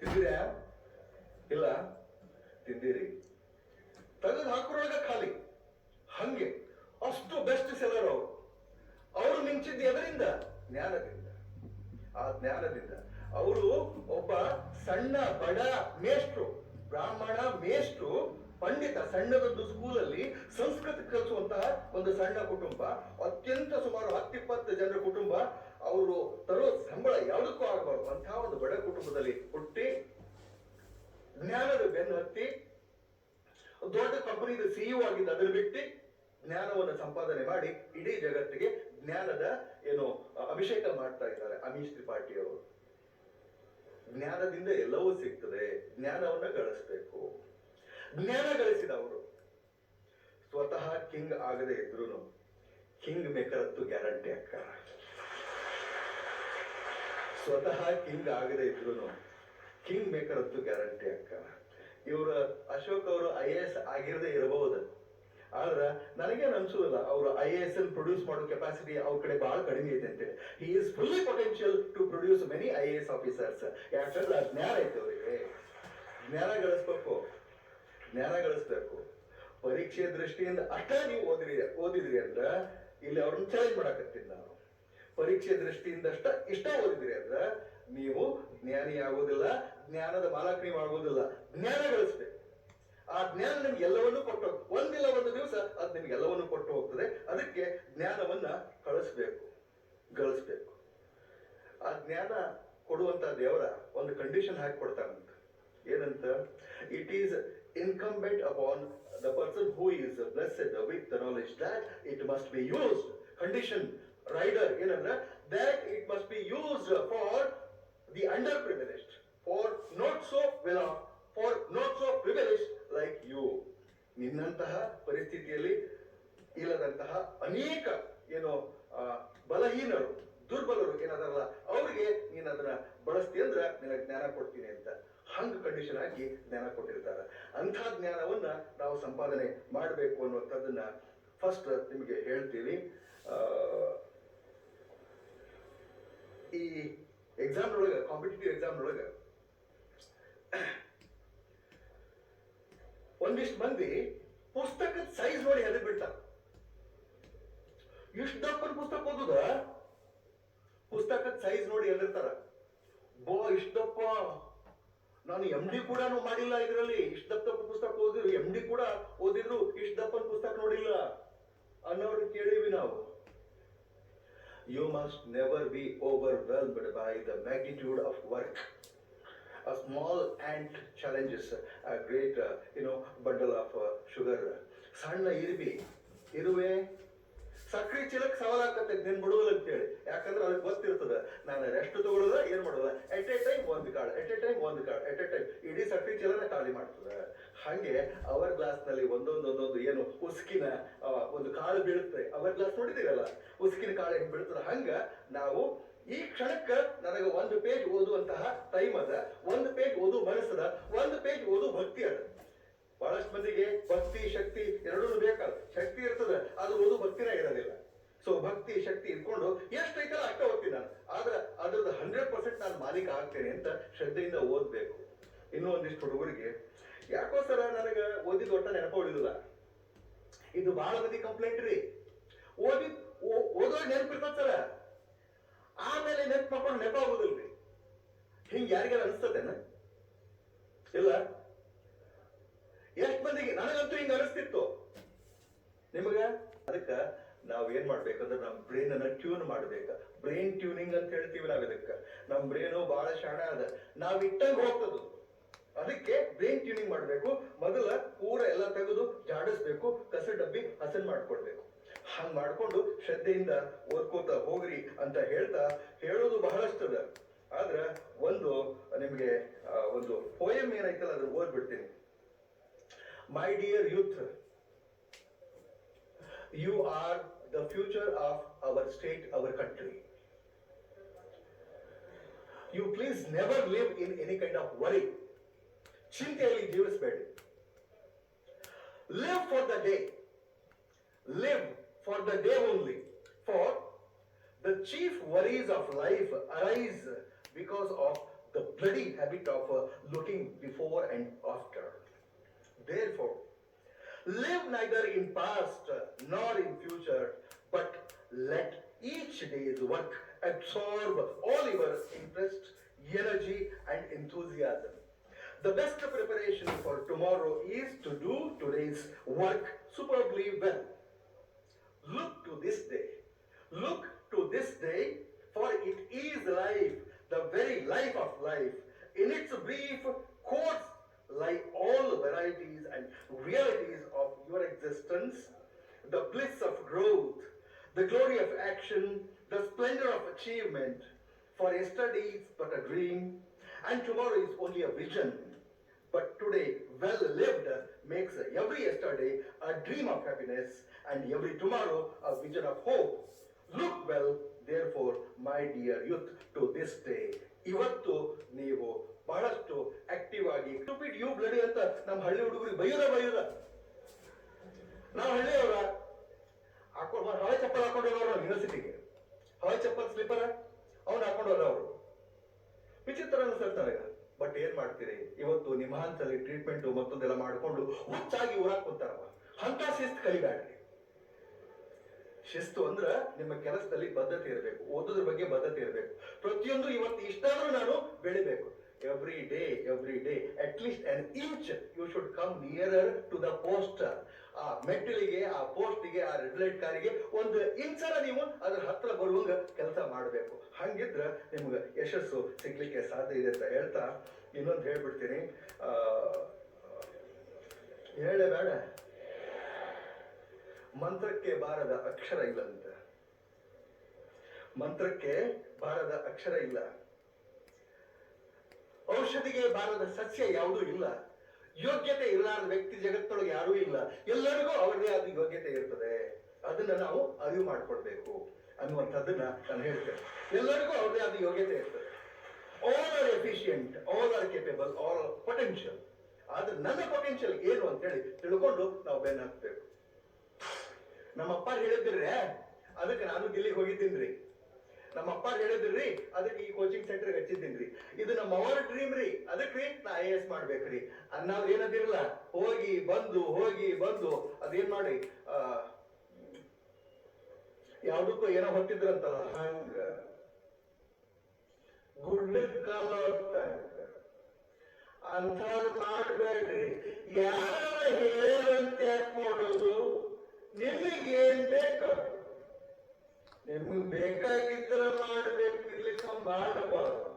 ತಿಂದಿರ್ಯಾ ಇಲ್ಲ, ತಿಂದಿರಿ. ತೆಗೆದು ಹಾಕೋರೊಳಗ ಖಾಲಿ. ಹಂಗೆ. ಅಷ್ಟು ಬೆಸ್ಟ್ ಸೆಲ್ಲರ್ ಅವರು. ಅವರು ಮಿಂಚಿದ್ದು ಎದರಿಂದ? ಜ್ಞಾನದಿಂದ. ಆ ಜ್ಞಾನದಿಂದ. ಅವರು ಒಬ್ಬ ಸಣ್ಣ, ಬಡ ಮೇಷ್ಟ್ರು. ಬ್ರಾಹ್ಮಣ, ಮೇಷ್ಟ್ರು, ಪಂಡಿತ ಸಣ್ಣದೊಂದು ಸ್ಕೂಲಲ್ಲಿ ಸಂಸ್ಕೃತ ಕಲಿಸುವಂತಹ ಒಂದು ಸಣ್ಣ ಕುಟುಂಬ. ಅತ್ಯಂತ ಸುಮಾರು ಹತ್ತಿಪ್ಪತ್ತು ಜನರ ಕುಟುಂಬ. ಅವರು ತರೋ ಸಂಬಳ ಯಾವುದಕ್ಕೂ ಆಗಬಾರ್ದು. ಅಂತಹ ಒಂದು ಬಡ ಕುಟುಂಬದಲ್ಲಿ ಜ್ಞಾನದ ಬೆನ್ನು ಹತ್ತಿ ದೊಡ್ಡ ಕಂಪನಿದ ಸಿಇಒ ಆಗಿದ್ದ ಅದನ್ನು ಬಿಟ್ಟು ಜ್ಞಾನವನ್ನು ಸಂಪಾದನೆ ಮಾಡಿ ಇಡೀ ಜಗತ್ತಿಗೆ ಜ್ಞಾನದ, ಏನು, ಅಭಿಷೇಕ ಮಾಡ್ತಾ ಇದ್ದಾರೆ ಅಮೀಶ್ ತ್ರಿಪಾಠಿ ಅವರು. ಜ್ಞಾನದಿಂದ ಎಲ್ಲವೂ ಸಿಗ್ತದೆ. ಜ್ಞಾನವನ್ನ ಗಳಿಸ್ಬೇಕು. ಜ್ಞಾನ ಗಳಿಸಿದ ಅವರು, ಸ್ವತಃ ಕಿಂಗ್ ಆಗದೆ ಇದ್ರು ಕಿಂಗ್ ಮೇಕರ್ ಅಂತೂ ಗ್ಯಾರಂಟಿ ಅಕ್ಕ. ಸ್ವತಃ ಕಿಂಗ್ ಆಗದೆ ಇದ್ರು ಕಿಂಗ್ ಮೇಕರ್ ಅಂತೂ ಗ್ಯಾರಂಟಿ ಅಕ್ಕ ಇವರ ಅಶೋಕ್ ಅವರು ಐ ಎಸ್ ಆಗಿರದೇ ಇರಬಹುದು. ಆದ್ರ ನನಗೇನು ಅನ್ಸೋದಿಲ್ಲ, ಅವರು ಐ ಎ ಎಸ್ ಪ್ರೊಡ್ಯೂಸ್ ಮಾಡೋ ಕೆಪಾಸಿಟಿ ಅವ್ರ ಕಡೆ ಬಹಳ ಕಡಿಮೆ ಐತೆ ಅಂತೇಳಿ. He is fully potential to produce many I A S officers ಯಾಕಂದ್ರೆ ಜ್ಞಾನ ಐತೆ ಅವರಿಗೆ. ಜ್ಞಾನ ಗಳಿಸ್ಬೇಕು. ಜ್ಞಾನ ಗಳಿಸ್ಬೇಕು. ಪರೀಕ್ಷೆ ದೃಷ್ಟಿಯಿಂದ ಅಷ್ಟ ನೀವು ಓದಿರಿ, ಓದಿದ್ರಿ ಅಂದ್ರ ಇಲ್ಲಿ ಅವ್ರನ್ನ ಚಾಲೆಂಜ್ ಮಾಡಾಕತ್ತೀನಿ ನಾನು. ಪರೀಕ್ಷೆ ದೃಷ್ಟಿಯಿಂದ ಅಷ್ಟ ಇಷ್ಟ ಓದಿದ್ರಿ ಅಂದ್ರ ನೀವು ಜ್ಞಾನಿ ಆಗೋದಿಲ್ಲ, ಜ್ಞಾನದ ಮಾಲಕ್ ನೀವು ಆಗೋದಿಲ್ಲ ಜ್ಞಾನ ಗಳಿಸ್ಬೇಕು. ಆ ಜ್ಞಾನ ನಿಮ್ಗೆ ಎಲ್ಲವನ್ನೂ ಕೊಟ್ಟು ಒಂದಿಲ್ಲ ಒಂದು ದಿವಸ ಅದು ನಿಮ್ಗೆ ಎಲ್ಲವನ್ನೂ ಕೊಟ್ಟು ಹೋಗ್ತದೆ. ಅದಕ್ಕೆ ಜ್ಞಾನವನ್ನ ಕಳಿಸ್ಬೇಕು. ಗಳಿಸ್ಬೇಕು. ಆ ಜ್ಞಾನ ಕೊಡುವಂತ ದೇವರ ಒಂದು ಕಂಡೀಷನ್ ಹಾಕಿ ಕೊಡ್ತಾರಂತ ಏನಂತ? It is incumbent upon the person who is blessed with the knowledge that it must be used condition rider ಏನಂದ್ರೆ that it must be used for the under for for so well-off, for for so privileged like you ನಿನ್ನಂತಹ ಪರಿಸ್ಥಿತಿಯಲ್ಲಿ ಇಲ್ಲದಂತಹ ಅನೇಕ ಏನು ಬಲಹೀನರು ದುರ್ಬಲರು ಏನದಾರಲ್ಲ ಅವ್ರಿಗೆ ನೀನ್ ಅದನ್ನ ಬಳಸ್ತಿ ಅಂದ್ರ ನಿನಗೆ ಜ್ಞಾನ ಕೊಡ್ತೀನಿ ಅಂತ. ಹಂಗ ಕಂಡೀಷನ್ ಆಗಿ ಜ್ಞಾನ ಕೊಟ್ಟಿರ್ತಾರೆ. ಅಂಥ ಜ್ಞಾನವನ್ನ ನಾವು ಸಂಪಾದನೆ ಮಾಡಬೇಕು ಅನ್ನುವಂಥದ್ದನ್ನ ಫಸ್ಟ್ ನಿಮಗೆ ಹೇಳ್ತೀವಿ ಈ ಎಕ್ಸಾಮ್ ಒಳಗ ಕಾಂಪಿಟೇಟಿವ್ ಎಕ್ಸಾಮ್ ಒಳಗ ಒಂದಿಷ್ಟು ಮಂದಿ ಪುಸ್ತಕದ ಸೈಜ್ ನೋಡಿ ಹೆದರ್ ಬಿಡ್ತಾರ. ಇಷ್ಟು ದಪ್ಪನ ಪುಸ್ತಕ ಓದುದ, ಪುಸ್ತಕದ ಸೈಜ್ ನೋಡಿ ಹೆದರ್ತಾರ. ಬೋ ಇಷ್ಟಪ್ಪ ನಾನು ಎಂ ಡಿ ಕೂಡ ಮಾಡಿಲ್ಲ ಇದರಲ್ಲಿ. ಇಷ್ಟ ದಪ್ಪ ಪುಸ್ತಕ ಓದಿದ್ರು ಎಂ ಡಿ ಕೂಡ ಓದಿದ್ರು, ಇಷ್ಟ ದಪ್ಪನ ಪುಸ್ತಕ ನೋಡಿಲ್ಲ ಅನ್ನೋರು ಕೇಳಿವಿ ನಾವು. You must never be overwhelmed by the magnitude of work. A small ant challenges a great uh, you know bundle of uh, sugar. ಸಣ್ಣ ಇರುವಿ ಇರುವೆ ಸಕ್ರಿ ಚೀಲಕ್ಕೆ ಸವಾಲಾಗತ್ತೆ ನೀನ್ ಬಿಡುವುದಿಲ್ಲ ಅಂತೇಳಿ. ಯಾಕಂದ್ರೆ ಅದಕ್ಕೆ ಗೊತ್ತಿರ್ತದೆ ನಾನು ರೆಸ್ಟ್ ತಗೊಳ್ಳೋದ ಏನು ಮಾಡೋದ? ಎಟ್ ಎ ಟೈಮ್ ಒಂದು ಕಾಳು ಎಟ್ ಎ ಟೈಮ್ ಒಂದು ಕಾಳು ಎಟ್ ಎ ಟೈಮ್ ಚೀಲನ ಖಾಲಿ ಮಾಡ್ತದ. ಹಾಗೆ ಅವರ್ ಗ್ಲಾಸ್ನಲ್ಲಿ ಒಂದೊಂದು ಒಂದೊಂದು ಏನು ಉಸುಕಿನ ಒಂದು ಕಾಳು ಬೀಳುತ್ತೆ. ಅವರ್ ಗ್ಲಾಸ್ ನೋಡಿದಿರಲ್ಲ ಉಸುಕಿನ ಕಾಳು ಹೆಂಗ್ ಬೀಳ್ತದ? ಹಂಗ ನಾವು ಈ ಕ್ಷಣಕ್ಕ ನನಗೆ ಒಂದು ಪೇಜ್ ಓದುವಂತಹ ಟೈಮ್ ಅದ. ಒಂದು ಪೇಜ್ ಓದು ಮನಸ್ಸದ, ಒಂದು ಪೇಜ್ ಓದು ಭಕ್ತಿ ಅದ. ಬಹಳಷ್ಟು ಮಂದಿಗೆ ಭಕ್ತಿ, ಶಕ್ತಿ ಎರಡೂ ಬೇಕಲ್ಲ ಶಕ್ತಿ ಇರ್ತದ, ಅದು ಓದು ಭಕ್ತಿನೇ ಇರೋದಿಲ್ಲ. ಸೊ ಭಕ್ತಿ, ಶಕ್ತಿ ಇಟ್ಕೊಂಡು ಎಷ್ಟೈತಲ್ಲ ಅಷ್ಟ ಓದ್ತೀನಿ ನಾನು. ಆದ್ರೆ ಅದ್ರದ್ದು ಹಂಡ್ರೆಡ್ ಪರ್ಸೆಂಟ್ ನಾನು ಮಾಲೀಕ ಆಗ್ತೇನೆ ಅಂತ ಶ್ರದ್ಧೆಯಿಂದ ಓದ್ಬೇಕು. ಇನ್ನೂ ಒಂದಿಷ್ಟು ಹುಡುಗರಿಗೆ, ಯಾಕೋ ನನಗೆ ಓದಿದ ಒಟ್ಟ ನೆನಪ ಉಳಿದಿಲ್ಲ. ಇದು ಬಹಳ ಮಂದಿ ಕಂಪ್ಲೇಂಟ್ ರೀ. ಓದಿ ಓದೋ ನೆನಪಿರ್ತದ ಸರ. ಆಮೇಲೆ ನೆನಪು ಮಾಡ್ಕೊಂಡು ನೆಪ ಆಗೋದಿಲ್ರಿ. ಹಿಂಗೆ ಯಾರಿಗಾರ ಅನಿಸ್ತದೇನ? ಇಲ್ಲ? ಎಷ್ಟು ಮಂದಿಗೆ ನನಗಂತೂ ಹಿಂಗ ಅನಿಸ್ತಿತ್ತು. ನಿಮಗ? ಅದಕ್ಕ ನಾವ್ ಏನ್ ಮಾಡ್ಬೇಕಂದ್ರೆ ನಮ್ ಬ್ರೇನ್ ಅನ್ನ ಟ್ಯೂನ್ ಮಾಡ್ಬೇಕ. ಬ್ರೈನ್ ಟ್ಯೂನಿಂಗ್ ಅಂತ ಹೇಳ್ತೀವಿ ನಾವ್ ಇದಕ್ಕ. ನಮ್ ಬ್ರೈನು ಬಹಳ ಶಾಣ ಅದ. ನಾವ್ ಇಟ್ಟಂಗ್ ಹೋಗ್ತದ ಅದಕ್ಕೆ ಬ್ರೇನ್ ಟ್ಯೂನಿಂಗ್ ಮಾಡಬೇಕು. ಮೊದಲ ಪೂರ ಎಲ್ಲ ತೆಗೆದು ಜಾಡಿಸ್ಬೇಕು. ಕಸ ಡಬ್ಬಿ ಹಸನ್ ಮಾಡ್ಕೊಡ್ಬೇಕು ಹಂಗ್ ಮಾಡ್ಕೊಂಡು ಶ್ರದ್ಧೆಯಿಂದ ಓದ್ಕೋತ ಹೋಗ್ರಿ ಅಂತ ಹೇಳ್ತಾ ಹೇಳೋದು ಬಹಳಷ್ಟದ ಆದ್ರ ಒಂದು, ನಿಮ್ಗೆ ಒಂದು ಪೋಯಮ್ ಏನೈತಲ್ಲ ಅದನ್ನ ಓದ್ಬಿಡ್ತೀನಿ. My dear youth you are the future of our state our country you please never live in any kind of worry. ಚಿಂತೆಯಲ್ಲಿ ಜೀವಿಸಬೇಡಿ live for the day live for the day only for the chief worries of life arise because of the bloody habit of uh, looking before and after. Therefore, live neither in past uh, nor in future, but let each day's work absorb all your interest, energy, and enthusiasm. The best preparation for tomorrow is to do today's work superbly well. Look to this day. Look to this day, for it is life, the very life of life. In its brief course lie all the varieties and realities of your existence, the bliss of growth, the glory of action, the splendor of achievement. For yesterday is but a dream, and tomorrow is only a vision. But today, well lived, makes every yesterday a dream of happiness, and every tomorrow a vision of hope. Look well, therefore, my dear youth, to this day. ಇವತ್ತು ನೀವು ಬಹಳಷ್ಟು active ಆಗಿ stupid you bloody ಅಂತ ನಮ್ಮ ಹಳ್ಳಿ ಹುಡುಗರಿಗೆ ಬೈಯುದ ಬೈಯುದ ನಾವು ಹಳ್ಳಿಯವರ ಹಾಕೊಂಡು ಹಳೆ ಚಪ್ಪಲ್ ಹಾಕೊಂಡು ಹೋಗೋರು ಯೂನಿವರ್ಸಿಟಿಗೆ ಹಳೆ ಚಪ್ಪಲ್ ಸ್ಲಿಪ್ಪರ್ ಅವ್ನು ಹಾಕೊಂಡು ಹೋದ ಅವರು ವಿಚಿತ್ರ ಅನ್ಸುತ್ತೆ ನನಗೆ ಬಟ್ ಏನ್ ಮಾಡ್ತೀರಿ? ಇವತ್ತು ನಿಮ್ಮ ಹಂತದಲ್ಲಿ ಟ್ರೀಟ್ಮೆಂಟ್ ಮತ್ತೊಂದೆಲ್ಲ ಮಾಡಿಕೊಂಡು ಹುಚ್ಚಾಗಿ ಊರಾಕ್ ಕುಂತಾರವ ಅಂತ ಶಿಸ್ತು ಕಲಿಬ್ಯಾಡ್ರಿ ಶಿಸ್ತು ಅಂದ್ರ ನಿಮ್ಮ ಕೆಲಸದಲ್ಲಿ ಬದ್ಧತೆ ಇರಬೇಕು. ಓದೋದ್ರ ಬಗ್ಗೆ ಬದ್ಧತೆ ಇರಬೇಕು. ಪ್ರತಿಯೊಂದು ಇವತ್ತು ಇಷ್ಟಾದ್ರೂ ನಾನು ಬೆಳಿಬೇಕು. Every day every day at least an inch you should come nearer to the post ಆ ಮೆಟ್ಟಿಲಿಗೆ, ಆ ಪೋಸ್ಟ್ಗೆ, ಆ ರೆಡ್ ಲೈಟ್ ಕಾರಿಗೆ ಒಂದು ಇಂಚರ ನೀವು ಅದ್ರ ಹತ್ರ ಬರುವಂಗ ಕೆಲಸ ಮಾಡಬೇಕು. ಹಂಗಿದ್ರ ನಿಮ್ಗೆ ಯಶಸ್ಸು ಸಿಗ್ಲಿಕ್ಕೆ ಸಾಧ್ಯ ಇದೆ ಅಂತ ಹೇಳ್ತಾ ಇನ್ನೊಂದು ಹೇಳ್ಬಿಡ್ತೀನಿ. ಹೇಳೇ ಬೇಡ. ಮಂತ್ರಕ್ಕೆ ಬಾರದ ಅಕ್ಷರ ಇಲ್ಲಂತೆ. ಮಂತ್ರಕ್ಕೆ ಬಾರದ ಅಕ್ಷರ ಇಲ್ಲ. ಔಷಧಿಗೆ ಬಾರದ ಸಸ್ಯ ಯಾವುದೂ ಇಲ್ಲ. ಯೋಗ್ಯತೆ ಇರಲಾರದ ವ್ಯಕ್ತಿ ಜಗತ್ತೊಳಗೆ ಯಾರೂ ಇಲ್ಲ. ಎಲ್ಲರಿಗೂ ಅವರದೇ ಆದ ಯೋಗ್ಯತೆ ಇರ್ತದೆ. ಅದನ್ನ ನಾವು ಅರಿವು ಮಾಡ್ಕೊಳ್ಬೇಕು ಅನ್ನುವಂಥದ್ದನ್ನ ನಾನು ಹೇಳ್ತೇನೆ. ಎಲ್ಲರಿಗೂ ಅವ್ರದೇ ಆದ ಯೋಗ್ಯತೆ ಇರ್ತದೆ. All are efficient all are capable all potential ಆದ್ರೆ ನನ್ನ ಪೊಟೆನ್ಷಿಯಲ್ ಏನು ಅಂತೇಳಿ ತಿಳ್ಕೊಂಡು ನಾವು ಬೆನ್ನ ಹಾಕ್ಬೇಕು. ನಮ್ಮ ಅಪ್ಪ ಹೇಳಿದ್ರಿ, ಅದಕ್ಕೆ ನಾನು ದಿಲ್ಲಿಗೆ ಹೋಗಿದ್ದೀನಿ ನಮ್ಮ ಅಪ್ಪ ಹೇಳಿದ್ರಿ ಅದಕ್ಕೆ ಈ ಕೋಚಿಂಗ್ ಸೆಂಟರ್ ಹಚ್ಚಿದ್ದೀನಿ ಇದು ನಮ್ಮ ಅವರ ಡ್ರೀಮ್ ರೀ, ಅದಕ್ಕೆ ರೀ ನಾ ಐ ಎಸ್ ಮಾಡ್ಬೇಕ್ರಿ. ಅನ್ನೋದು ಏನದಿರಲ್ಲ, ಹೋಗಿ ಬಂದು ಹೋಗಿ ಬಂದು, ಅದೇನ್ ಮಾಡಿ ಯಾವ್ದಕ್ಕೂ ಏನೋ ಹೊಟ್ಟಿದ್ರಂತಲ್ಲ ಹಂಗ. ಗುಡ್ಡದ ಕಾಲ ಅಂತ ಮಾಡ್ಬೇಡ್ರಿ ಯಾರ ಹೇಳಂತೆ ಮಾಡೋದು ನಿಮಗೇನ್ ಬೇಕು? ನಿಮ್ಗೆ ಬೇಕಾಗಿದ್ರೆ ಮಾಡ್ಬೇಕು ಇರ್ಲಿಕ್ಕೆ ಮಾಡಬಾರ್ದು